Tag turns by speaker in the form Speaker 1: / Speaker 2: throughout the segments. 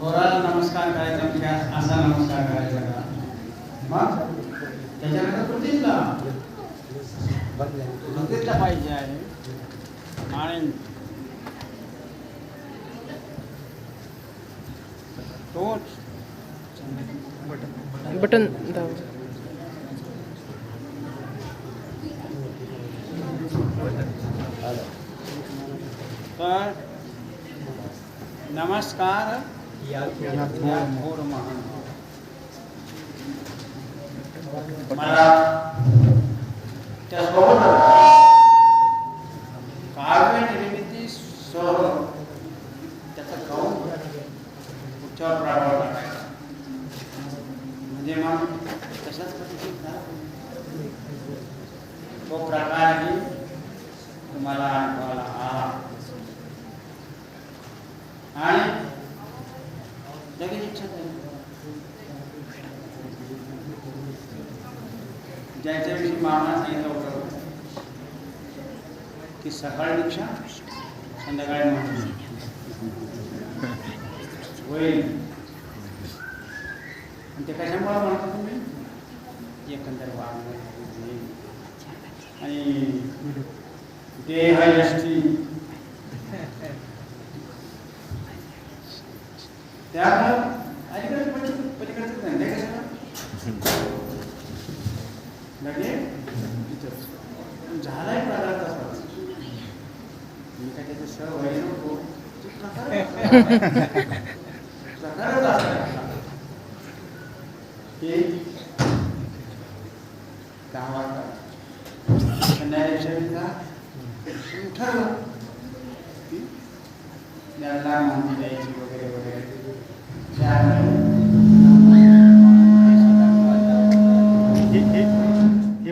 Speaker 1: थोराला नमस्कार करायचा म्हणजे असा नमस्कार करायचा का? मग त्याच्यानंतर प्रतिष्ठा. प्रतिष्ठा पाहिजे आहे. आणि तोच.
Speaker 2: बटन दाब.
Speaker 1: तर नमस्कार. या थोर महान मला काव्य निर्मिती सह त्याचा उच्चार म्हणजे मग तशाच तो प्रकार तुम्हाला अनुभवाला आला आणि लगेच इच्छा झाली ज्याच्याविषयी मामा सांगितलं होतं की सकाळी दीक्षा संध्याकाळी म्हणून होईल. आणि ते कशामुळे म्हणता तुम्ही? एकंदर वागणं आणि देह यष्टी त्यामुळं अलीकडे पलीकडे पलीकडचं नाही कशाला? लगे इथंच. झालाय प्रकार तसाच मी काय त्याचं सह व्हायला नको प्रकारच की दहा वाजता संध्याकाळच्या ठरलं माहिती द्यायची वगैरे वगैरे.
Speaker 3: हे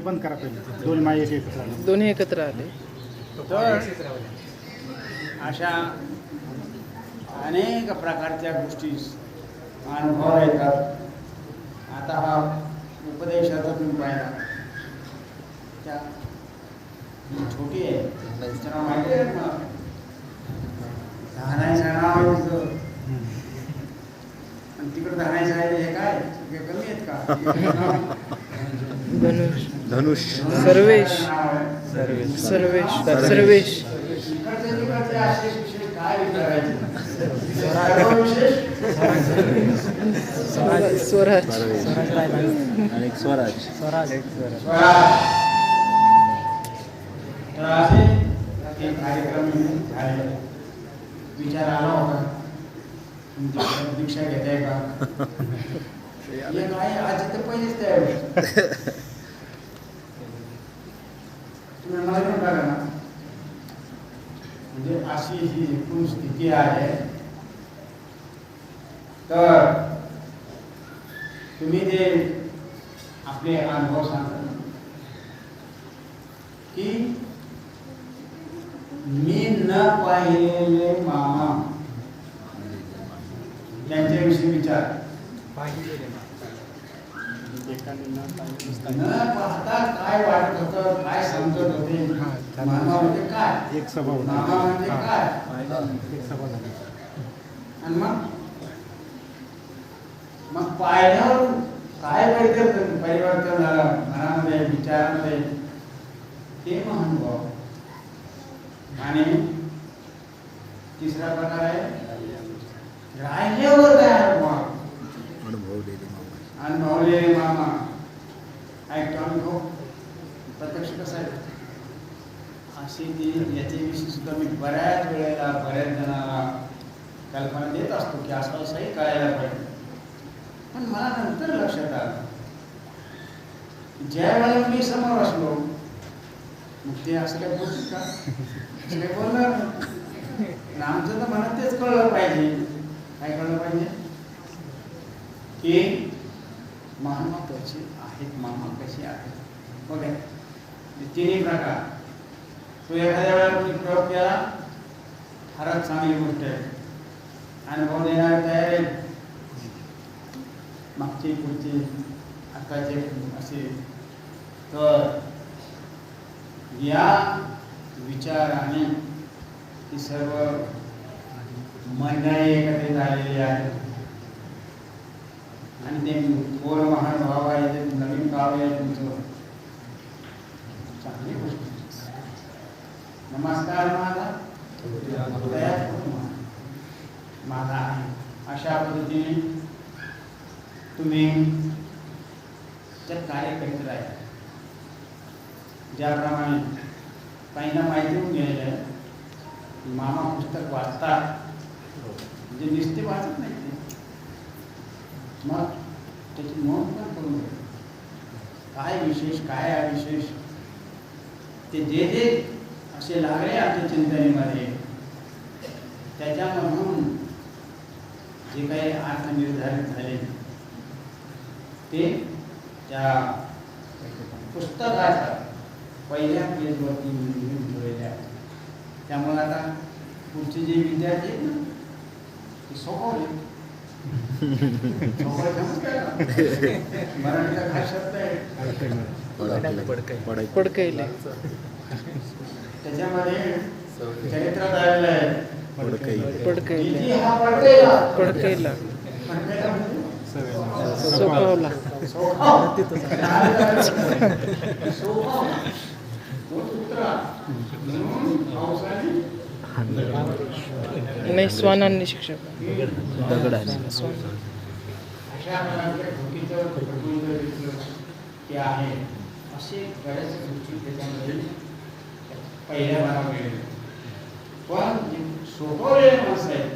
Speaker 3: बंद करा पहिले. दोन माय एक एकत्र आले.
Speaker 2: दोन्ही एकत्र आले.
Speaker 1: तर अशा अनेक प्रकारच्या गोष्टी अनुभव येतात. आता हा उपदेशाचा तुम्ही पाहिला त्या छोटी आहे. माहिती आहे का? धानायचं नाव आहे तिचं आणि तिकडं धानायचं आहे हे काय? कमी आहेत का?
Speaker 2: धनुष.
Speaker 4: धनुष.
Speaker 2: सर्वेश. सर्वेश. सर्वेश. स्वराज.
Speaker 4: स्वराज
Speaker 1: स्वराज. विचार आला होता दीक्षा घेताय का आज तर पहिलेच तयार तुम्ही मला पण ना म्हणजे अशी ही एकूण स्थिती आहे तर, तुम्ही जे आपले अनुभव सांगता की मी न पाहिलेले मामा, यांच्याविषयी विचार. न पाहता काय वाटत होतं काय समजत होते मामा म्हणजे काय?
Speaker 3: एक सभा होती.
Speaker 1: मामा म्हणजे. काय
Speaker 3: एक सभा झाली
Speaker 1: आणि मग? मग पाहिल्यावर काय परिवर्तन परिवर्तन झालं मनामध्ये विचारामध्ये ते महान भाव आणि तिसरा प्रकार आहे राहिल्यावर काय अनुभव
Speaker 4: अनुभवलेले मामा
Speaker 1: अनुभवलेले मामा ऐकतो हो. प्रत्यक्ष कसं आहे? अशी ती याच्याविषयी सुद्धा मी बऱ्याच वेळेला बऱ्याच जणांना कल्पना देत असतो की असं असंही कळायला पाहिजे. पण मला नंतर लक्षात आलं ज्या वेळेला मी समोर असलो मग ते असं काय बोलतील का? असं काय बोलणार आणि आमचं तर मला तेच कळलं पाहिजे. काय कळलं पाहिजे? की मामा कशी आहेत मामा कशी आहेत बघा. तिन्ही प्रकार. तो एखाद्या वेळेला तुम्ही प्रयोग केला फारच चांगली गोष्ट आहे. अनुभव देणारे तयार आहेत मागची पुढची आताचे असे. तर या विचाराने ही सर्व मंडळी एकत्रित आलेली आहे आणि ते थोर महानुभाव आहे ते नवीन गाव आहे तुमचं चांगली गोष्ट नमस्कार माझा दया करू माझा आहे अशा पद्धतीने तुम्ही त्यात कार्य करीत राहा ज्याप्रमाणे काहींना माहिती होऊन गेलेलं आहे मामा पुस्तक वाचतात म्हणजे नुसते वाचत नाही ते मग त्याची नोंद पण करून घ्या काय विशेष काय अविशेष? ते जे जे असे लागले आमच्या चिंतनेमध्ये त्याच्यामधून जे काही अर्थ निर्धारित झाले ते त्या पुस्तकाच्या पहिल्या पेजवरती लिहून ठेवलेल्या त्यामुळे आता पुढचे जे विद्यार्थी आहेत ना ते सोपवले.
Speaker 2: पडकैले
Speaker 1: त्याच्यामध्ये चरित्रात आलेलं आहे.
Speaker 4: पडकई
Speaker 2: पडकैले
Speaker 1: हा म्हणजे?
Speaker 2: सोपावला नाही स्वानांनी शिक्षक
Speaker 4: दगडाने
Speaker 2: स्वान.
Speaker 1: अशा आहे असे बऱ्याच गोष्टी त्याच्यामध्ये पहिल्या पण माणसं आहेत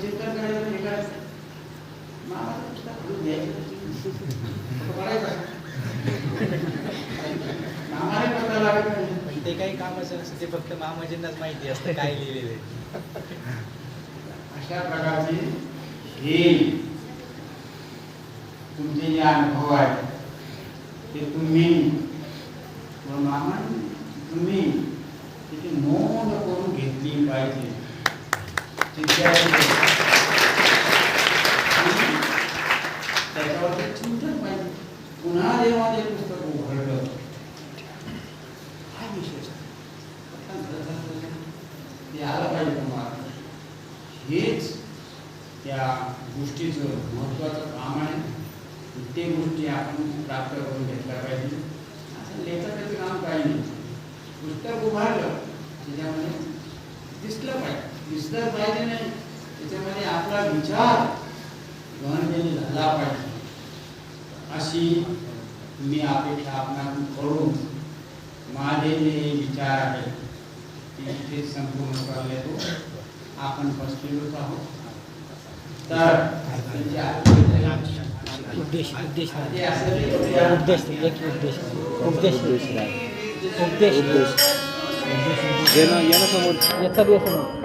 Speaker 1: चिंतन करायचं हे करायचं
Speaker 5: ते काही कामाचं नसतं ते फक्त मामाजींनाच माहिती असतं काय लिहिलेलं आहे.
Speaker 1: अशा प्रकारचे हे तुमचे जे अनुभव आहेत ते तुम्ही मामा तुम्ही त्याची नोंद करून घेतली पाहिजे विद्यार्थी आणि त्याच्यावरती चिंतन पाहिजे पुन्हा जेव्हा ते पुस्तक उघडलं काय विशेष पटकन झालं, झालं, झालं. ते आलं हेच त्या गोष्टीचं महत्त्वाचं काम आहे. ते गोष्टी आपण प्राप्त करून घेतल्या पाहिजे. असं लेखकाचं काम काही नाही. पुस्तक उभारलं त्याच्यामध्ये दिसलं पाहिजे. दिसलं पाहिजे नाही त्याच्यामध्ये आपला विचार गहनतेने झाला पाहिजे. अशी मी अपेक्षा आपण करून माझे जे विचार आहेत ते इथे संपूर्ण करले तो आपण बसलेलोच आहोत. तर त्यांची
Speaker 5: उद्देश उद्देश उद्देश एक उद्देश उद्देश उद्देश
Speaker 4: ये ना ये ना समोर.
Speaker 5: बी असं